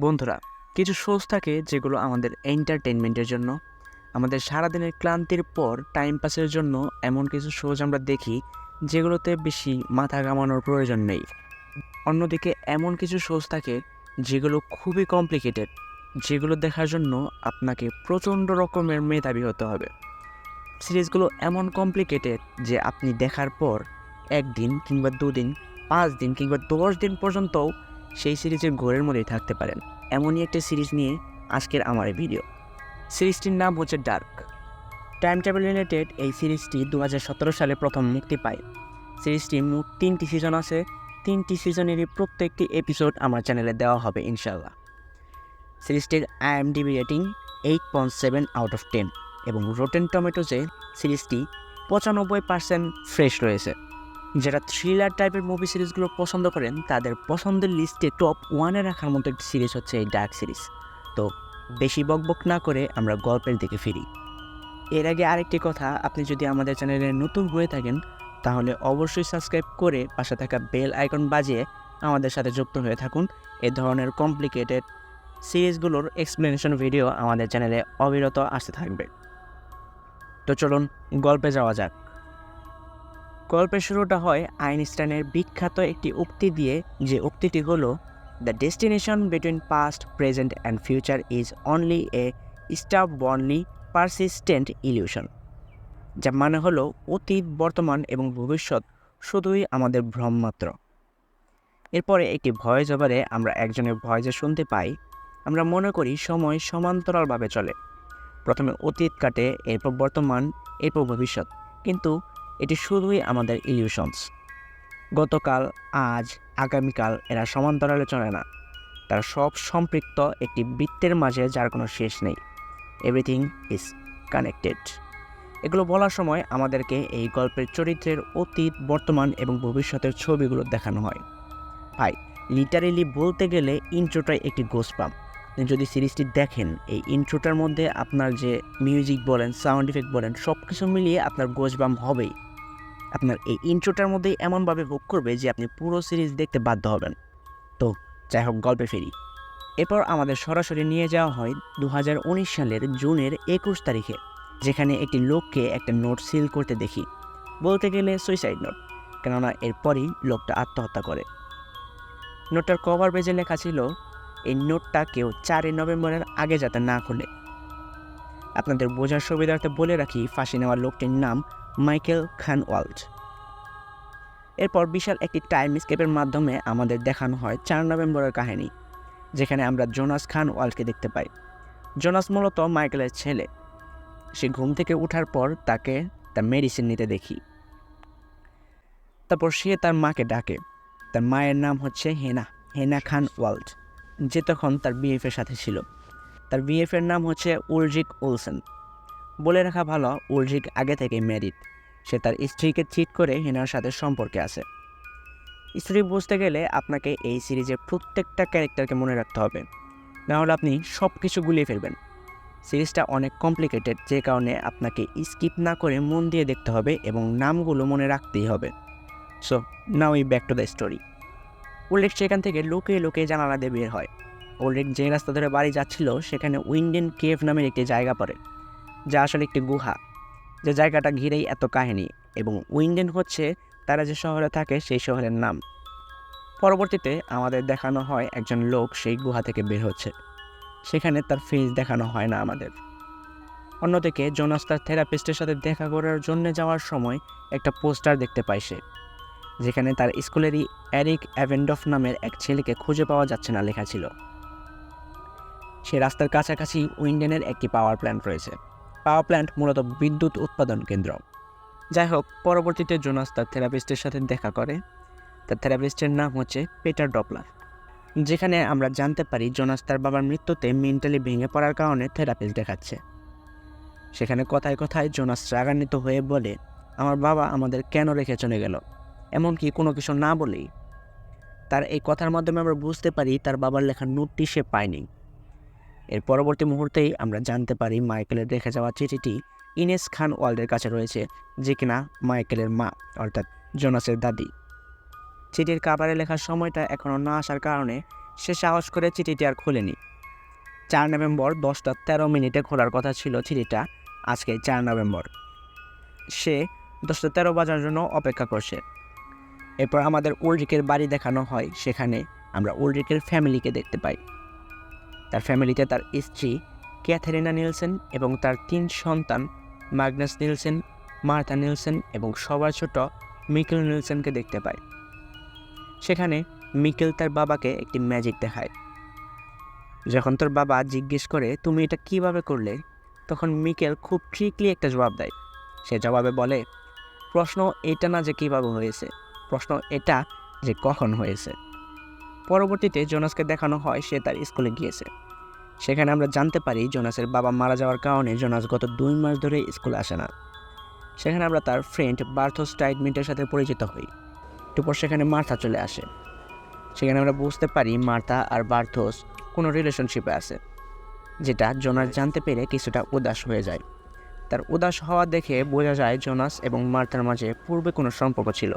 বন্ধুরা, কিছু শোজ থাকে যেগুলো আমাদের এন্টারটেনমেন্টের জন্য, আমাদের সারাদিনের ক্লান্তির পর টাইম পাসের জন্য এমন কিছু শোজ আমরা দেখি যেগুলোতে বেশি মাথা ঘামানোর প্রয়োজন নেই। অন্যদিকে এমন কিছু শোজ থাকে যেগুলো খুবই কমপ্লিকেটেড যেগুলো দেখার জন্য আপনাকে প্রচণ্ড রকমের মেধাবী হতে হবে। সিরিজগুলো এমন কমপ্লিকেটেড যে আপনি দেখার পর একদিন কিংবা দুদিন, পাঁচ দিন কিংবা দশ দিন পর্যন্তও সেই সিরিজের ঘোরের মধ্যেই থাকতে পারেন। এমনই একটা সিরিজ নিয়ে আজকের আমার এই ভিডিও। সিরিজটির নাম হচ্ছে ডার্ক। টাইম ট্রাভেল রিলেটেড এই সিরিজটি দু হাজার সতেরো সালে প্রথম মুক্তি পায়। সিরিজটি মোট তিনটি সিজন আছে। তিনটি সিজনেরই প্রত্যেকটি এপিসোড আমার চ্যানেলে দেওয়া হবে ইনশাল্লাহ সিরিজটির IMDb rating eight point seven out of ten এবং রোটেন টমেটোজে সিরিজটি পঁচানব্বই পার্সেন্ট ফ্রেশ রয়েছে। যারা থ্রিলার টাইপের মুভি সিরিজগুলো পছন্দ করেন, তাদের পছন্দের লিস্টে টপ ওয়ানে রাখার মতো একটি সিরিজ হচ্ছে এই ডার্ক সিরিজ তো বেশি বকবক না করে আমরা গল্পের দিকে ফিরি। এর আগে আরেকটি কথা, আপনি যদি আমাদের চ্যানেলে নতুন হয়ে থাকেন, তাহলে অবশ্যই সাবস্ক্রাইব করে পাশে থাকা বেল আইকন বাজিয়ে আমাদের সাথে যুক্ত হয়ে থাকুন। এ ধরনের কমপ্লিকেটেড সিরিজগুলোর এক্সপ্লেনেশন ভিডিও আমাদের চ্যানেলে অবিরত আসতে থাকবে। তো চলুন, গল্পে যাওয়া যাক। গল্পের শুরুটা হয় আইনস্টাইনের বিখ্যাত একটি উক্তি দিয়ে, যে উক্তিটি হলো the destination between past present and future is only a stubbornly persistent illusion যার মানে হলো, অতীত, বর্তমান এবং ভবিষ্যৎ শুধুই আমাদের ভ্রম মাত্র এরপরে একটি ভয়েস ওভারে আমরা একজনের ভয়েসে শুনতে পাই। আমরা মনে করি, সময় সমান্তরালভাবে চলে। প্রথমে অতীত কাটে, এরপর বর্তমান, এরপর ভবিষ্যৎ। কিন্তু এটি শুধুই আমাদের ইলিউশনস গতকাল, আজ, আগামীকাল এরা সমান্তরালে চলে না। তারা সব সম্পৃক্ত একটি বৃত্তের মাঝে যার কোনো শেষ নেই। এভরিথিং ইজ কানেক্টেড এগুলো বলার সময় আমাদেরকে এই গল্পের চরিত্রের অতীত, বর্তমান এবং ভবিষ্যতের ছবিগুলো দেখানো হয়। ভাই লিটারেলি বলতে গেলে ইন্ট্রোটাই একটি গোসপাম আপনি যদি সিরিজটি দেখেন, এই ইন্ট্রোটার মধ্যে আপনার যে মিউজিক বলেন সাউন্ড ইফেক্ট বলেন সব কিছু মিলিয়ে আপনার গোসবাম হবেই। আপনার এই ইন্ট্রোটার মধ্যেই এমনভাবে ভোগ করবে যে আপনি পুরো সিরিজ দেখতে বাধ্য হবেন। তো, যাই হোক, গল্পে ফিরি। এরপর আমাদের সরাসরি নিয়ে যাওয়া হয় দু হাজার উনিশ সালের জুনের একুশ তারিখে, যেখানে একটি লোককে একটা নোট সিল করতে দেখি। বলতে গেলে সুইসাইড নোট, কেননা এরপরই লোকটা আত্মহত্যা করে। নোটটার কভার পেজে লেখা ছিল, এই নোটটা কেউ চারই নভেম্বরের আগে যাতে না খুলে। আপনাদের বোঝার সুবিধার্থে বলে রাখি, ফাঁসি নেওয়ার লোকটির নাম মাইকেল খান ওয়াল্ড এরপর বিশাল একটি টাইম স্কেপের মাধ্যমে আমাদের দেখানো হয় চার নভেম্বরের কাহিনী, যেখানে আমরা জোনাস খান ওয়াল্ডকে দেখতে পাই। জোনাস মূলত মাইকেলের ছেলে। সে ঘুম থেকে ওঠার পর তাকে তার মেডিসিন নিতে দেখি। তারপর সে তার মাকে ডাকে। তার মায়ের নাম হচ্ছে হেনা হেনা খান ওয়াল্ড যে তখন তার বিএফের সাথে ছিল। তার বিএফের নাম হচ্ছে উলজিক উলসেন। বলে রাখা ভালো উলজিক আগে থেকে ম্যারিড সে তার স্ত্রীকে চিট করে হেনার সাথে সম্পর্কে আছে। স্ত্রী বুঝতে গেলে আপনাকে এই সিরিজের প্রত্যেকটা ক্যারেক্টারকে মনে রাখতে হবে। নাহলে আপনি সব কিছু গুলিয়ে ফেলবেন। সিরিজটা অনেক কমপ্লিকেটেড যে কারণে আপনাকে স্কিপ না করে মন দিয়ে দেখতে হবে এবং নামগুলো মনে রাখতেই হবে। So now I back to the story উল্লেখ সেখান থেকে লোকে লোকে জানালা দিয়ে বের হয়। উল্লেখ যে রাস্তা ধরে বাড়ি যাচ্ছিল, সেখানে উইন্ডেন কেভ নামের একটি জায়গা পড়ে। যা আসলে একটি গুহা, যে জায়গাটা ঘিরেই এত কাহিনী এবং উইন্ডেন হচ্ছে তারা যে শহরে থাকে সেই শহরের নাম। পরবর্তীতে আমাদের দেখানো হয় একজন লোক সেই গুহা থেকে বের হচ্ছে। সেখানে তার ফেস দেখানো হয় না আমাদের। অন্যদিকে জোনাস তার থেরাপিস্টের সাথে দেখা করার জন্য যাওয়ার সময় একটা পোস্টার দেখতে পায় সে, যেখানে তার স্কুলেরই অ্যারিক অ্যাভেন্ডফ নামের এক ছেলেকে খুঁজে পাওয়া যাচ্ছে না লেখা ছিল। সে রাস্তার কাছাকাছি উইন্ডেনের একটি পাওয়ার প্ল্যান্ট রয়েছে। পাওয়ার প্ল্যান্ট মূলত বিদ্যুৎ উৎপাদন কেন্দ্র। যাই হোক, পরবর্তীতে জোনাস তার থেরাপিস্টের সাথে দেখা করে। তার থেরাপিস্টের নাম হচ্ছে পেটার ডপলার। যেখানে আমরা জানতে পারি জোনাস তার বাবার মৃত্যুতে মেন্টালি ভেঙে পড়ার কারণে থেরাপিস্ট দেখাচ্ছে। সেখানে কথায় কথায় জোনাস রাগান্বিত হয়ে বলে, আমার বাবা আমাদের কেন রেখে চলে গেল? এমনকি কোনো কিছু না বলেই? তার এই কথার মাধ্যমে আমরা বুঝতে পারি তার বাবার লেখা নোটটি সে পায়নি। এর পরবর্তী মুহূর্তেই আমরা জানতে পারি মাইকেলের রেখে যাওয়া চিঠিটি ইনেস খান ওয়ার্ল্ডের কাছে রয়েছে, যে কিনা মাইকেলের মা, অর্থাৎ জোনাসের দাদি। চিঠির কাবারে লেখার সময়টা এখনও না আসার কারণে সে সাহস করে চিঠিটি আর খোলেনি। চার নভেম্বর দশটা তেরো মিনিটে খোলার কথা ছিল চিঠিটা, আজকে চার নভেম্বর। সে দশটা তেরো বাজার জন্য অপেক্ষা করছে। এরপর আমাদের উলরিকের বাড়ি দেখানো হয়, সেখানে আমরা উলরিকের ফ্যামিলিকে দেখতে পাই। তার ফ্যামিলিতে তার স্ত্রী ক্যাথেরিনা নিলসেন এবং তার তিন সন্তান ম্যাগনাস নিলসেন, মার্থা নিলসেন এবং সবার ছোট মিকেল নিলসেনকে দেখতে পায়। সেখানে মিকেল তার বাবাকে একটি ম্যাজিক দেখায়। যখন তোর বাবা জিজ্ঞেস করে, তুমি এটা কীভাবে করলে? তখন মিকেল খুব ট্রিকলি একটা জবাব দেয়। সে জবাবে বলে, প্রশ্ন এটা না যে কীভাবে হয়েছে, প্রশ্ন এটা যে কখন হয়েছে। পরবর্তীতে জোনাসকে দেখানো হয় সে তার স্কুলে গিয়েছে। সেখানে আমরা জানতে পারি জোনাসের বাবা মারা যাওয়ার কারণে জোনাস গত দুই মাস ধরে স্কুলে আসে না। সেখানে আমরা তার ফ্রেন্ড বার্থোস টাইডমিন্টের সাথে পরিচিত হই। একটু সেখানে মার্থা চলে আসে। সেখানে আমরা বুঝতে পারি মার্থা আর বার্থোস কোনো রিলেশনশিপে আছে, যেটা জোনাস জানতে পেরে কিছুটা উদাস হয়ে যায়। তার উদাস হওয়া দেখে বোঝা যায় জোনাস এবং মার্থার মাঝে পূর্বে কোনো সম্পর্ক ছিল।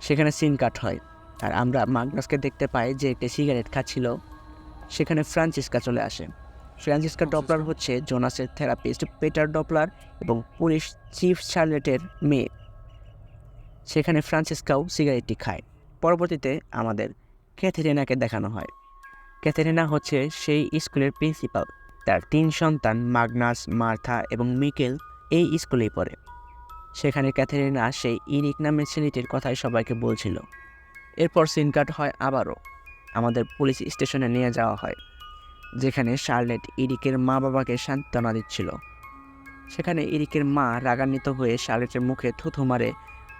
সেখানে সিন কাট হয়। আর আমরা মাগনাসকে দেখতে পাই যে একটি সিগারেট খাচ্ছিল। সেখানে ফ্রান্সিসকা চলে আসে। ফ্রান্সিসকা ডপলার হচ্ছে জোনাসের থেরাপিস্ট পেটার ডপলার এবং পুলিশ চিফ চার্লেটের মেয়ে। সেখানে ফ্রান্সিসকাও সিগারেটটি খায়। পরবর্তীতে আমাদের ক্যাথেরিনাকে দেখানো হয়। ক্যাথেরিনা হচ্ছে সেই স্কুলের প্রিন্সিপাল। তার তিন সন্তান মাগনাস মার্থা এবং মিকেল এই স্কুলেই পড়ে। সেখানে ক্যাথেরিনা সেই ইরিক নামের ছেলেটির কথাই সবাইকে বলছিল। এরপর সিনকাট হয় আবারও। আমাদের পুলিশ স্টেশনে নিয়ে যাওয়া হয়, যেখানে শার্লেট ইরিকের মা বাবাকে সান্ত্বনা দিচ্ছিল। সেখানে ইরিকের মা রাগান্বিত হয়ে শার্লেটের মুখে থুথু মারে,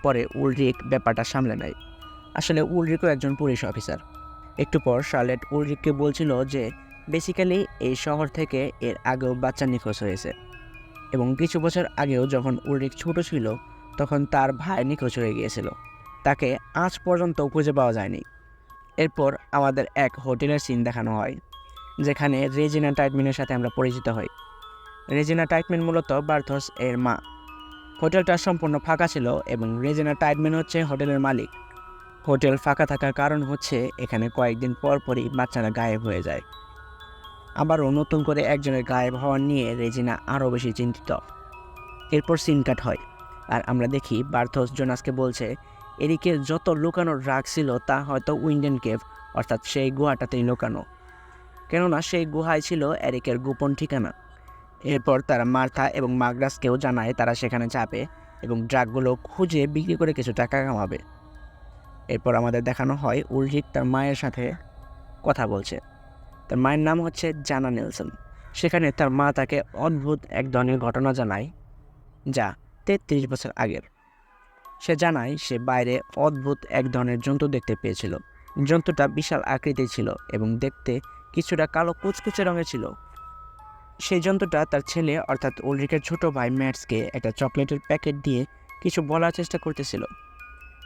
পরে উলরিক ব্যাপারটা সামলে নেয়। আসলে উলরিকও একজন পুলিশ অফিসার। একটু পর শার্লেট উলরিককে বলছিল যে, বেসিক্যালি এই শহর থেকে এর আগেও বাচ্চা নিখোঁজ হয়েছে। এবং কিছু বছর আগেও যখন উলরিক ছোট ছিল, তখন তার ভাই নিখোঁজ হয়ে গিয়েছিল। তাকে আজ পর্যন্ত খুঁজে পাওয়া যায়নি। এরপর আমাদের এক হোটেলের সিন দেখানো হয়, যেখানে রেজিনা টাইটমিনের সাথে আমরা পরিচিত হই। রেজিনা টাইটমিন মূলত বার্থস এর মা। হোটেলটা সম্পূর্ণ ফাঁকা ছিল এবং রেজিনা টাইটমিন হচ্ছে হোটেলের মালিক। হোটেল ফাঁকা থাকার কারণ হচ্ছে এখানে কয়েকদিন পর পরই বাচ্চারা গায়েব হয়ে যায়। আবারও নতুন করে একজনের গায়েব হওয়া নিয়ে রেজিনা আরও বেশি চিন্তিত। এরপর সিন কাট হয়, আর আমরা দেখি বার্থস জোনাসকে বলছে এরিকের যত লুকানোর রাগ ছিল তা হয়তো উইন্ডেন কেভ, অর্থাৎ সেই গুহাটাতেই লুকানো। কেননা সেই গুহায় ছিল এরিকের গোপন ঠিকানা। এরপর তারা মার্থা এবং মাগরাসকেও জানায় তারা সেখানে যাবে এবং ড্রাগগুলো খুঁজে বিক্রি করে কিছু টাকা কামাবে। এরপর আমাদের দেখানো হয় উলজিক তার মায়ের সাথে কথা বলছে। তার মায়ের নাম হচ্ছে জানা নেলসন। সেখানে তার মা তাকে অদ্ভুত এক ধরনের ঘটনা জানায়, যা তেত্রিশ বছর আগের। সে জানায় সে বাইরে অদ্ভুত এক ধরনের জন্তু দেখতে পেয়েছিল। জন্তুটা বিশাল আকৃতি ছিল এবং দেখতে কিছুটা কালো কুচকুচে রঙের ছিল। সেই জন্তুটা তার ছেলে, অর্থাৎ উলরিকের ছোট ভাই ম্যাটসকে একটা চকলেটের প্যাকেট দিয়ে কিছু বলার চেষ্টা করতেছিল।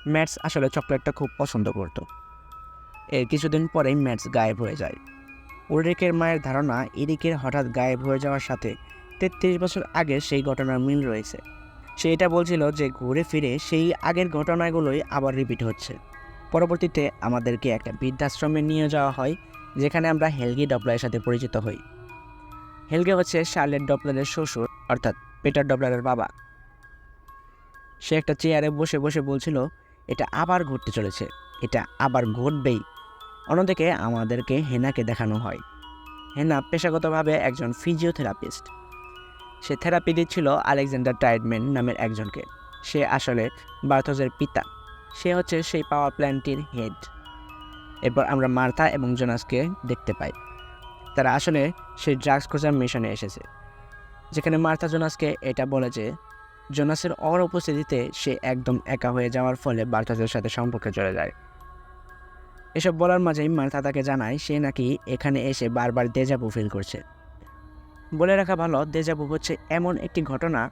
ম্যাটস আসলে চকলেটটা খুব পছন্দ করত। এর কিছুদিন পরেই ম্যাটস গায়েব হয়ে যায়। উলরিকের মায়ের ধারণা, ইরিকের হঠাৎ গায়েব হয়ে যাওয়ার সাথে তেত্রিশ বছর আগে সেই ঘটনার মিল রয়েছে। সে এটা বলছিল যে ঘুরে ফিরে সেই আগের ঘটনাগুলোই আবার রিপিট হচ্ছে। পরবর্তীতে আমাদেরকে একটা বৃদ্ধাশ্রমে নিয়ে যাওয়া হয়, যেখানে আমরা হেলগি ডপলারের সাথে পরিচিত হই। হেলগে হচ্ছে শার্লেট ডপলারের শ্বশুর, অর্থাৎ পেটার ডপলারের বাবা। সে একটা চেয়ারে বসে বসে বলছিল, এটা আবার ঘটতে চলেছে, এটা আবার ঘটবেই। অন্যদিকে আমাদেরকে হেনাকে দেখানো হয়। হেনা পেশাগতভাবে একজন ফিজিওথেরাপিস্ট সে থেরাপি দিচ্ছিল আলেকজান্ডার টাইডম্যান নামের একজনকে। সে আসলে বার্থসের পিতা। সে হচ্ছে সেই পাওয়ার প্ল্যান্টটির হেড। এরপর আমরা মার্থা এবং জোনাসকে দেখতে পাই। তারা আসলে সেই ড্রাগস খোঁজার মিশনে এসেছে। যেখানে মার্থা জোনাসকে এটা বলে যে, জোনাসের অনুপস্থিতিতে সে একদম একা হয়ে যাওয়ার ফলে বার্থসের সাথে সম্পর্কে চলে যায়। এসব বলার মাঝেই মার্থা তাকে জানায় সে নাকি এখানে এসে বারবার দেজাবু ফিল করছে। বলে রাখা ভালো দেজাবু হচ্ছে এমন একটি ঘটনা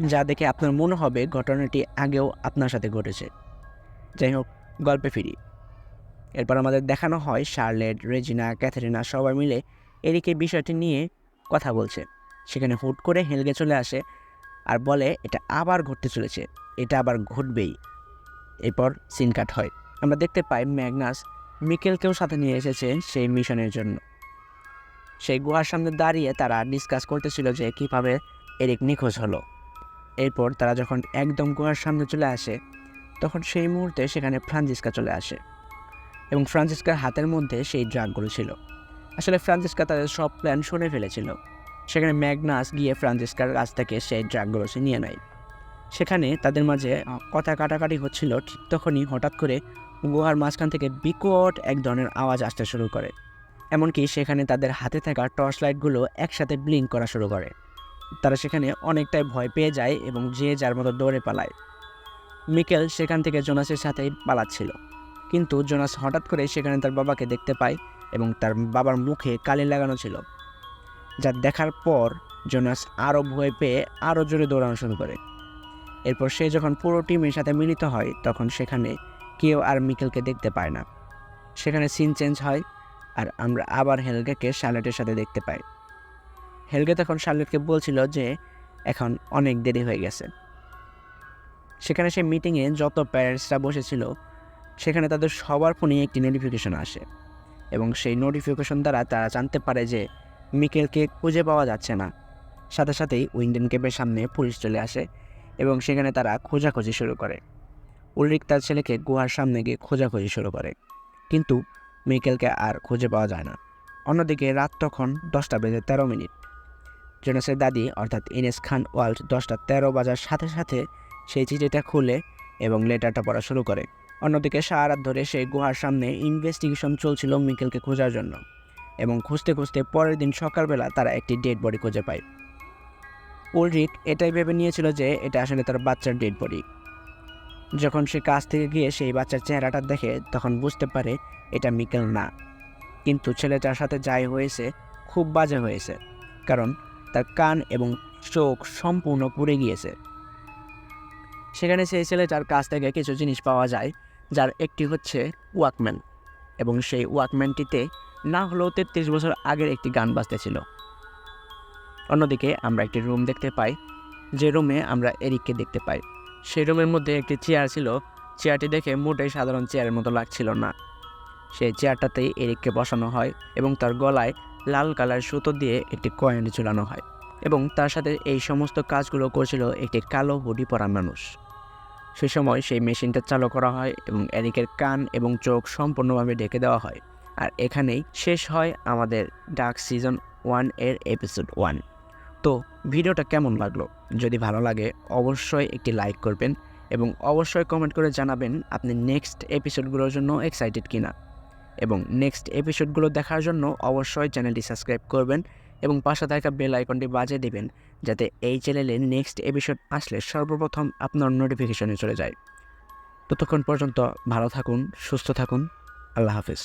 যা দেখে আপনার মনে হবে ঘটনাটি আগেও আপনার সাথে ঘটেছে। যাই হোক, গল্পে ফিরি। এরপর আমাদের দেখানো হয় শার্লেট, রেজিনা, ক্যাথেরিনা সবাই মিলে এরিকে বিষয়টি নিয়ে কথা বলছে। সেখানে হুট করে হেলগে চলে আসে আর বলে, এটা আবার ঘটতে চলেছে, এটা আবার ঘটবেই। এরপর সিন কাট হয়। আমরা দেখতে পাই ম্যাগনাস মিকেলকেও সাথে নিয়ে এসেছে সেই মিশনের জন্য। সেই গুহার সামনে দাঁড়িয়ে তারা ডিসকাস করতেছিল যে কীভাবে এরিক নিখোঁজ হলো। এরপর তারা যখন একদম গুহার সামনে চলে আসে, তখন সেই মুহূর্তে সেখানে ফ্রান্সিসকা চলে আসে এবং ফ্রান্সিসকার হাতের মধ্যে সেই ড্রাগগুলো ছিল। আসলে ফ্রান্সিসকা তাদের সব প্ল্যান শুনে ফেলেছিল। সেখানে ম্যাগনাস গিয়ে ফ্রান্সিসকার কাছ থেকে সেই ড্রাগগুলো সে নিয়ে নেয়। সেখানে তাদের মাঝে কথা কাটাকাটি হচ্ছিল ঠিক তখনই হঠাৎ করে গুহার মাঝখান থেকে বিকট এক ধরনের আওয়াজ আসতে শুরু করে। এমনকি সেখানে তাদের হাতে থাকা টর্চ লাইটগুলো একসাথে ব্লিঙ্ক করা শুরু করে। তারা সেখানে অনেকটাই ভয় পেয়ে যায় এবং যে যার মতো দৌড়ে পালায়। মিকেল সেখান থেকে জোনাসের সাথেই পালাচ্ছিল। কিন্তু জোনাস হঠাৎ করে সেখানে তার বাবাকে দেখতে পায় এবং তার বাবার মুখে কালি লাগানো ছিল। যা দেখার পর জোনাস আরও ভয় পেয়ে আরও জোরে দৌড়ানো শুরু করে। এরপর সে যখন পুরো টিমের সাথে মিলিত হয়, তখন সেখানে কেউ আর মিকেলকে দেখতে পায় না। সেখানে সিন চেঞ্জ হয় আর আমরা আবার হেলগেকে শার্লেটের সাথে দেখতে পাই। হেলগে তখন শার্লেটকে বলছিল যে এখন অনেক দেরি হয়ে গেছে। সেখানে সেই মিটিংয়ে যত প্যারেন্টসরা বসেছিল, সেখানে তাদের সবার ফোনে একটি নোটিফিকেশন আসে এবং সেই নোটিফিকেশন দ্বারা তারা জানতে পারে যে মিকেলকে খুঁজে পাওয়া যাচ্ছে না। সাথে সাথেই উইন্ডেন কেপের সামনে পুলিশ চলে আসে এবং সেখানে তারা খোঁজাখুঁজি শুরু করে। উলরিক তার ছেলেকে গুহার সামনে গিয়ে খোঁজাখুঁজি শুরু করে। কিন্তু মিকেলকে আর খুঁজে পাওয়া যায় না। অন্যদিকে রাত তখন দশটা বেজে তেরো মিনিট। জোনাসের দাদি, অর্থাৎ ইনেস খান ওয়াল্ট, দশটা তেরো বাজার সাথে সাথে সেই চিঠিটা খুলে এবং লেটারটা পড়া শুরু করে। অন্যদিকে সারা রাত ধরে সেই গুহার সামনে ইনভেস্টিগেশন চলছিল মিকেলকে খোঁজার জন্য এবং খুঁজতে খুঁজতে পরের দিন সকালবেলা তারা একটি ডেড বডি খুঁজে পায়। উলরিক এটাই ভেবে নিয়েছিল যে এটা আসলে তার বাচ্চার ডেড বডি। যখন সে কাছ থেকে গিয়ে সেই বাচ্চার চেহারাটা দেখে তখন বুঝতে পারে এটা মিকেল না। কিন্তু ছেলেটার সাথে যাই হয়েছে, খুব বাজে হয়েছে, কারণ তার কান এবং চোখ সম্পূর্ণ পুড়ে গিয়েছে। সেখানে সেই ছেলেটার কাছ থেকে কিছু জিনিস পাওয়া যায়, যার একটি হচ্ছে ওয়াকম্যান এবং সেই ওয়াকম্যানটিতে না হলেও তেত্রিশ বছর আগের একটি গান বাজতেছিল অন্যদিকে আমরা একটি রুম দেখতে পাই, যে রুমে আমরা এরিককে দেখতে পাই। সেই রুমের মধ্যে একটি চেয়ার ছিল। চেয়ারটি দেখে মোটেই সাধারণ চেয়ারের মতো লাগছিল না। সেই চেয়ারটাতেই এরিককে বসানো হয় এবং তার গলায় লাল কালার সুতো দিয়ে একটি কয়েন ঝুলানো হয় এবং তার সাথে এই সমস্ত কাজগুলো করছিল একটি কালো হুডি পরা মানুষ। সে সময় সেই মেশিনটা চালু করা হয় এবং এরিকের কান এবং চোখ সম্পূর্ণভাবে ঢেকে দেওয়া হয়। আর এখানেই শেষ হয় আমাদের ডার্ক সিজন ওয়ানের এপিসোড ওয়ান। তো ভিডিওটা কেমন লাগল? যদি ভালো লাগে, অবশ্যই একটি লাইক করবেন এবং অবশ্যই কমেন্ট করে জানাবেন আপনি নেক্সট এপিসোডগুলোর জন্য এক্সাইটেড কিনা। এবং নেক্সট এপিসোডগুলো দেখার জন্য অবশ্যই চ্যানেলটি সাবস্ক্রাইব করবেন এবং পাশে থাকা বেল আইকনটি বাজিয়ে দেবেন, যাতে এই চ্যানেলে নেক্সট এপিসোড আসলে সর্বপ্রথম আপনার নোটিফিকেশনে চলে যায়। ততক্ষণ পর্যন্ত ভালো থাকুন, সুস্থ থাকুন, আল্লাহ হাফিজ।